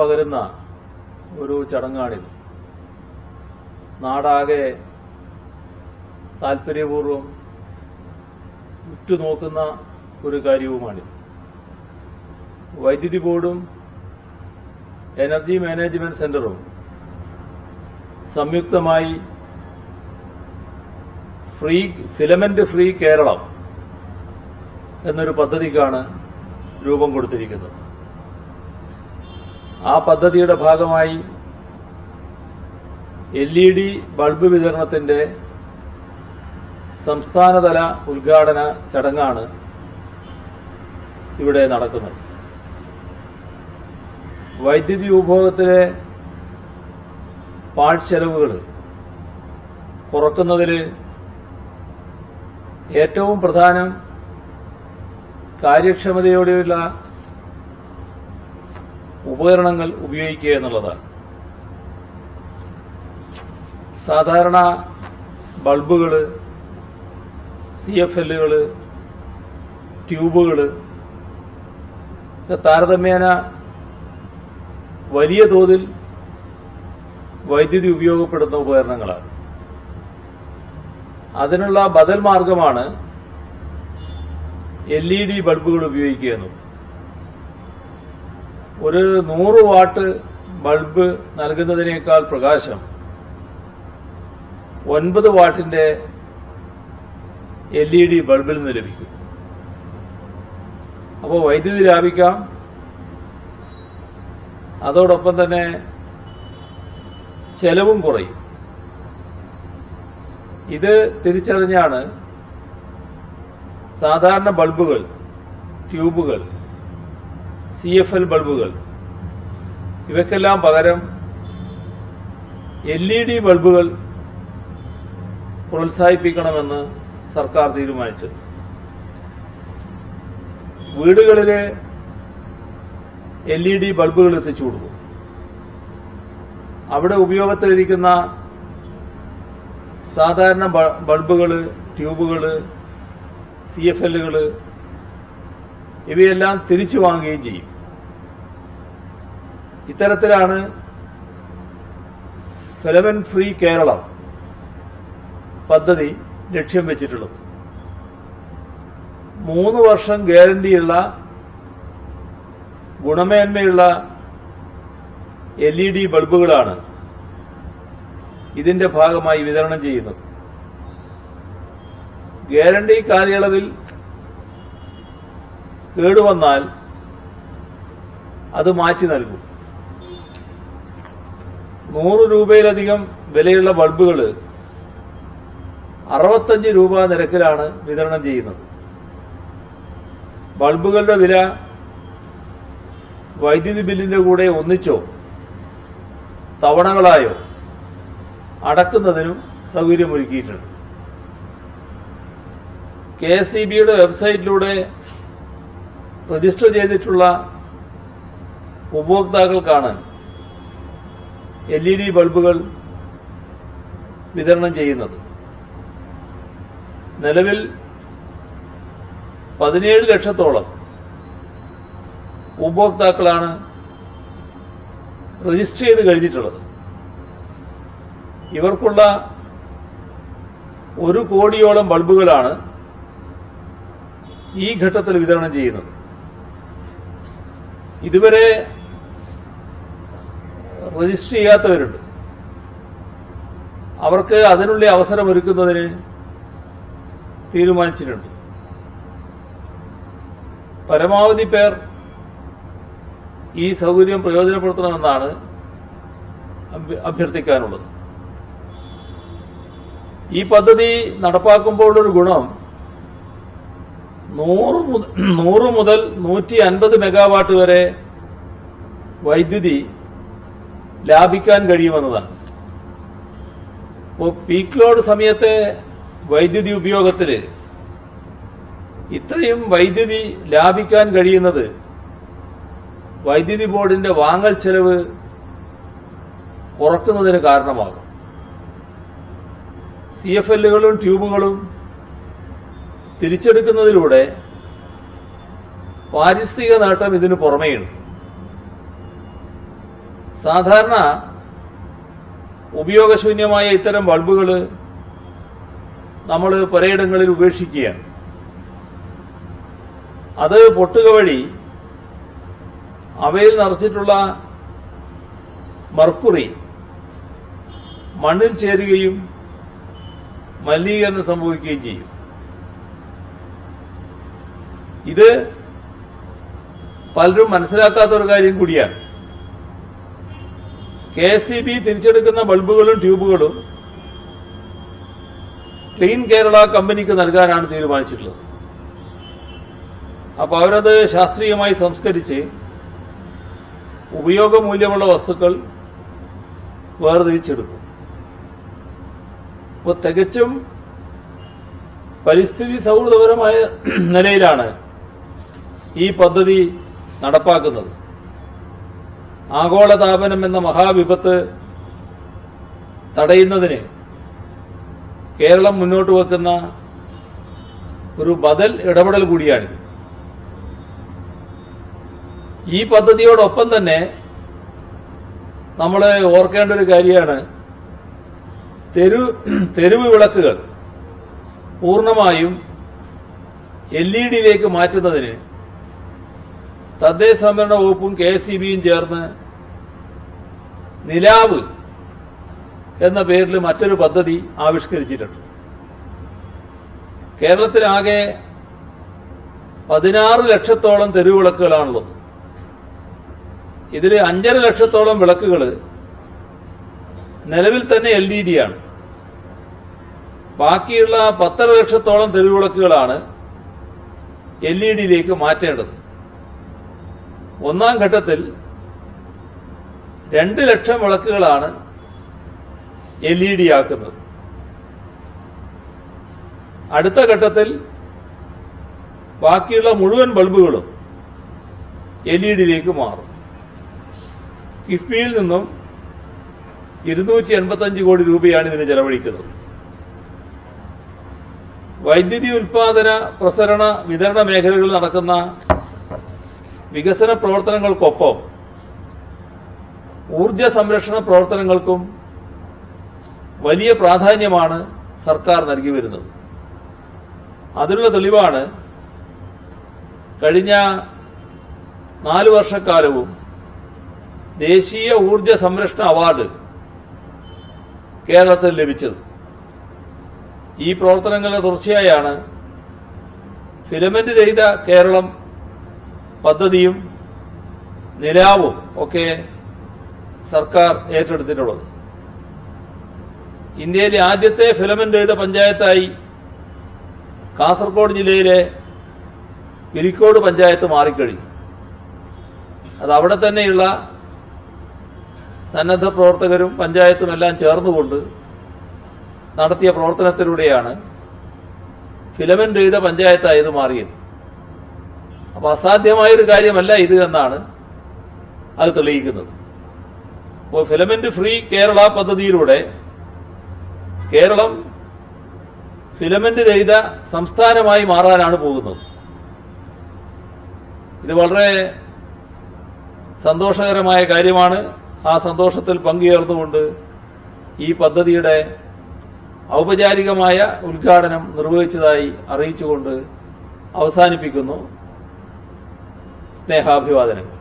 പകരുന്ന ഒരു ചടങ്ങാണിത്. നാടാകെ താല്പര്യപൂർവം ഉറ്റുനോക്കുന്ന ഒരു കാര്യവുമാണിത്. വൈദ്യുതി ബോർഡും എനർജി മാനേജ്മെന്റ് സെന്ററും സംയുക്തമായി ഫ്രീ ഫിലമെന്റ് ഫ്രീ കേരളം എന്നൊരു പദ്ധതിക്കാണ് രൂപം കൊടുത്തിരിക്കുന്നത്. ആ പദ്ധതിയുടെ ഭാഗമായി എൽ ഇ ഡി ബൾബ് വിതരണത്തിന്റെ സംസ്ഥാനതല ഉദ്ഘാടന ചടങ്ങാണ് ഇവിടെ നടക്കുന്നത്. വൈദ്യുതി ഉപഭോഗത്തിലെ പാഴ്ചെലവുകൾ കുറക്കുന്നതിൽ ഏറ്റവും പ്രധാനം കാര്യക്ഷമതയോടെയുള്ള ഉപകരണങ്ങൾ ഉപയോഗിക്കുക എന്നുള്ളതാണ്. സാധാരണ ബൾബുകൾ സി എഫ് എല്ലുകൾ ട്യൂബുകൾ താരതമ്യേന വലിയ തോതിൽ വൈദ്യുതി ഉപയോഗപ്പെടുന്ന ഉപകരണങ്ങളാണ്. അതിനുള്ള ബദൽ മാർഗമാണ് എൽ ഇ ഡി ബൾബുകൾ ഉപയോഗിക്കുക എന്നത്. ഒരു നൂറ് വാട്ട് ബൾബ് നൽകുന്നതിനേക്കാൾ പ്രകാശം ഒൻപത് വാട്ടിന്റെ എൽ ഇ ഡി ബൾബിൽ നിന്ന് ലഭിക്കും. അപ്പോൾ വൈദ്യുതി ലാഭിക്കാം. അതോടൊപ്പം തന്നെ ചെലവും കുറയും. ഇത് തിരിച്ചറിഞ്ഞാണ് സാധാരണ ബൾബുകൾ ട്യൂബുകൾ സി എഫ് എൽ ബൾബുകൾ ഇവയ്ക്കെല്ലാം പകരം എൽ ഇ ഡി ബൾബുകൾ പ്രോത്സാഹിപ്പിക്കണമെന്ന് സർക്കാർ തീരുമാനിച്ചു വീടുകളിലെ എൽ ഇ ഡി ബൾബുകൾ എത്തിച്ചു കൊടുക്കും അവിടെ ഉപയോഗത്തിലിരിക്കുന്ന സാധാരണ ബൾബുകൾ ട്യൂബുകൾ സി എഫ് എല്ലുകൾ ഇവയെല്ലാം തിരിച്ചു വാങ്ങുകയും ചെയ്യും. ഇത്തരത്തിലാണ് സെലവൻ ഫ്രീ കേരളം പദ്ധതി ലക്ഷ്യം വെച്ചിട്ടുള്ളത്. മൂന്ന് വർഷം ഗ്യാരണ്ടിയുള്ള ഗുണമേന്മയുള്ള എൽ ഇ ഡി ബൾബുകളാണ് ഇതിന്റെ ഭാഗമായി വിതരണം ചെയ്യുന്നത്. ഗ്യാരണ്ടി കാലയളവിൽ കേടുവന്നാൽ അത് മാറ്റി നൽകും. നൂറ് രൂപയിലധികം വിലയുള്ള ബൾബുകൾ അറുപത്തഞ്ച് രൂപ നിരക്കിലാണ് വിതരണം ചെയ്യുന്നത്. ബൾബുകളുടെ വില വൈദ്യുതി ബില്ലിന്റെ കൂടെ ഒന്നിച്ചോ തവണകളായോ അടക്കുന്നതിനും സൗകര്യമൊരുക്കിയിട്ടുണ്ട്. കെ എസ് ഇ ബിയുടെ വെബ്സൈറ്റിലൂടെ രജിസ്റ്റർ ചെയ്തിട്ടുള്ള ഉപഭോക്താക്കൾക്കാണ് എൽ ഇ ഡി ബൾബുകൾ വിതരണം ചെയ്യുന്നത്. നിലവിൽ പതിനേഴ് ലക്ഷത്തോളം ഉപഭോക്താക്കളാണ് രജിസ്റ്റർ ചെയ്ത് കഴിഞ്ഞിട്ടുള്ളത്. ഇവർക്കുള്ള ഒരു കോടിയോളം ബൾബുകളാണ് ഈ ഘട്ടത്തിൽ വിതരണം ചെയ്യുന്നത്. ഇതുവരെ രജിസ്റ്റർ ചെയ്യാത്തവരുണ്ട്. അവർക്ക് അതിനുള്ള അവസരം ഒരുക്കുന്നതിന് തീരുമാനിച്ചിട്ടുണ്ട്. പരമാവധി പേർ ഈ സൗകര്യം പ്രയോജനപ്പെടുത്തണമെന്നാണ് അഭ്യർത്ഥിക്കാനുള്ളത്. ഈ പദ്ധതി നടപ്പാക്കുമ്പോഴൊരു ഗുണം നൂറ് നൂറ് മുതൽ നൂറ്റി അൻപത് മെഗാവാട്ട് വരെ വൈദ്യുതി ലാഭിക്കാൻ കഴിയുമെന്നതാണ്. ഇപ്പോൾ പീക്ക് ലോഡ് സമയത്തെ വൈദ്യുതി ഉപയോഗത്തിൽ ഇത്രയും വൈദ്യുതി ലാഭിക്കാൻ കഴിയുന്നത് വൈദ്യുതി ബോർഡിന്റെ വാങ്ങൽ ചെലവ് കുറക്കുന്നതിന് കാരണമാകും. സി എഫ് എല്ലുകളും ട്യൂബുകളും തിരിച്ചെടുക്കുന്നതിലൂടെ പാരിസ്ഥിതിക നേട്ടം ഇതിനു പുറമേയുണ്ട്. സാധാരണ ഉപയോഗശൂന്യമായ ഇത്തരം ബൾബുകൾ നമ്മൾ പലയിടങ്ങളിൽ ഉപേക്ഷിക്കുകയാണ്. അത് പൊട്ടുക വഴി അവയിൽ നിറച്ചിട്ടുള്ള മർക്കുറി മണ്ണിൽ ചേരുകയും മലിനീകരണം സംഭവിക്കുകയും ചെയ്യും. ഇത് പലരും മനസ്സിലാക്കാത്ത ഒരു കാര്യം കൂടിയാണ്. കെ സി ബി തിരിച്ചെടുക്കുന്ന ബൾബുകളും ട്യൂബുകളും ക്ലീൻ കേരള കമ്പനിക്ക് നൽകാനാണ് തീരുമാനിച്ചിട്ടുള്ളത്. അപ്പോൾ അവരത് ശാസ്ത്രീയമായി സംസ്കരിച്ച് ഉപയോഗമൂല്യമുള്ള വസ്തുക്കൾ വേർതിരിച്ചെടുക്കും. അപ്പോൾ തികച്ചും പരിസ്ഥിതി സൗഹൃദപരമായ നിലയിലാണ് ഈ പദ്ധതി നടപ്പാക്കുന്നത്. ആഗോളതാപനം എന്ന മഹാവിപത്ത് തടയുന്നതിന് കേരളം മുന്നോട്ട് വെക്കുന്ന ഒരു ബദൽ ഇടപെടൽ കൂടിയാണ്. ഈ പദ്ധതിയോടൊപ്പം തന്നെ നമ്മൾ ഓർക്കേണ്ട ഒരു കാര്യമാണ്. തെരു തെരുവ് വിളക്കുകൾ പൂർണമായും എൽ ഇ ഡിയിലേക്ക് മാറ്റുന്നതിന് തദ്ദേശ സംവരണ വകുപ്പും കെ എസ് ബിയും ചേർന്ന് നിലാവ് എന്ന പേരിൽ മറ്റൊരു പദ്ധതി ആവിഷ്കരിച്ചിട്ടുണ്ട്. കേരളത്തിലാകെ പതിനാറ് ലക്ഷത്തോളം തെരുവിളക്കുകളാണുള്ളത്. ഇതിൽ അഞ്ചര ലക്ഷത്തോളം വിളക്കുകൾ നിലവിൽ തന്നെ എൽ ഇ ഡി ആണ്. ബാക്കിയുള്ള പത്തര ലക്ഷത്തോളം തെരുവിളക്കുകളാണ് എൽ ഇ ഡിയിലേക്ക് മാറ്റേണ്ടത്. ഒന്നാം ഘട്ടത്തിൽ രണ്ട് ലക്ഷം വിളക്കുകളാണ് എൽ ഇ ഡി ആക്കുന്നത്. അടുത്ത ഘട്ടത്തിൽ ബാക്കിയുള്ള മുഴുവൻ ബൾബുകളും എൽ ഇ ഡിയിലേക്ക് മാറും. കിഫ്ബിയിൽ നിന്നും ഇരുന്നൂറ്റി എൺപത്തഞ്ച് കോടി രൂപയാണ് ഇതിന് ചെലവഴിക്കുന്നത്. വൈദ്യുതി ഉൽപാദന പ്രസരണ വിതരണ മേഖലകളിൽ നടക്കുന്ന വികസന പ്രവർത്തനങ്ങൾക്കൊപ്പം ഊർജ സംരക്ഷണ പ്രവർത്തനങ്ങൾക്കും വലിയ പ്രാധാന്യമാണ് സർക്കാർ നൽകി വരുന്നത്. അതിനുള്ള തെളിവാണ് കഴിഞ്ഞ നാല് വർഷക്കാലവും ദേശീയ ഊർജ സംരക്ഷണ അവാർഡ് കേരളത്തിൽ ലഭിച്ചത്. ഈ പ്രവർത്തനങ്ങളുടെ തുടർച്ചയായാണ് ഫിലമെന്റ് രഹിത കേരളം പദ്ധതിയും നിലാവും ഒക്കെ സർക്കാർ ഏറ്റെടുത്തിട്ടുള്ളത്. ഇന്ത്യയിലെ ആദ്യത്തെ ഫിലമെന്റ് ചെയ്ത പഞ്ചായത്തായി കാസർഗോഡ് ജില്ലയിലെ പിരിക്കോട് പഞ്ചായത്ത് മാറിക്കഴിഞ്ഞു. അത് അവിടെ തന്നെയുള്ള സന്നദ്ധ പ്രവർത്തകരും പഞ്ചായത്തും എല്ലാം ചേർന്നുകൊണ്ട് നടത്തിയ പ്രവർത്തനത്തിലൂടെയാണ് ഫിലമെന്റ് ചെയ്ത പഞ്ചായത്തായത് മാറിയത്. അപ്പൊ അസാധ്യമായൊരു കാര്യമല്ല ഇത് എന്നാണ് അത് തെളിയിക്കുന്നത്. അപ്പോൾ ഫിലമെന്റ് ഫ്രീ കേരള പദ്ധതിയിലൂടെ കേരളം ഫിലമെന്റ് രഹിത സംസ്ഥാനമായി മാറാനാണ് പോകുന്നത്. ഇത് വളരെ സന്തോഷകരമായ കാര്യമാണ്. ആ സന്തോഷത്തിൽ പങ്കുചേർന്നുകൊണ്ട് ഈ പദ്ധതിയുടെ ഔപചാരികമായ ഉദ്ഘാടനം നിർവഹിച്ചതായി അറിയിച്ചുകൊണ്ട് അവസാനിപ്പിക്കുന്നു. സ്നേഹാഭിവാദനങ്ങൾ.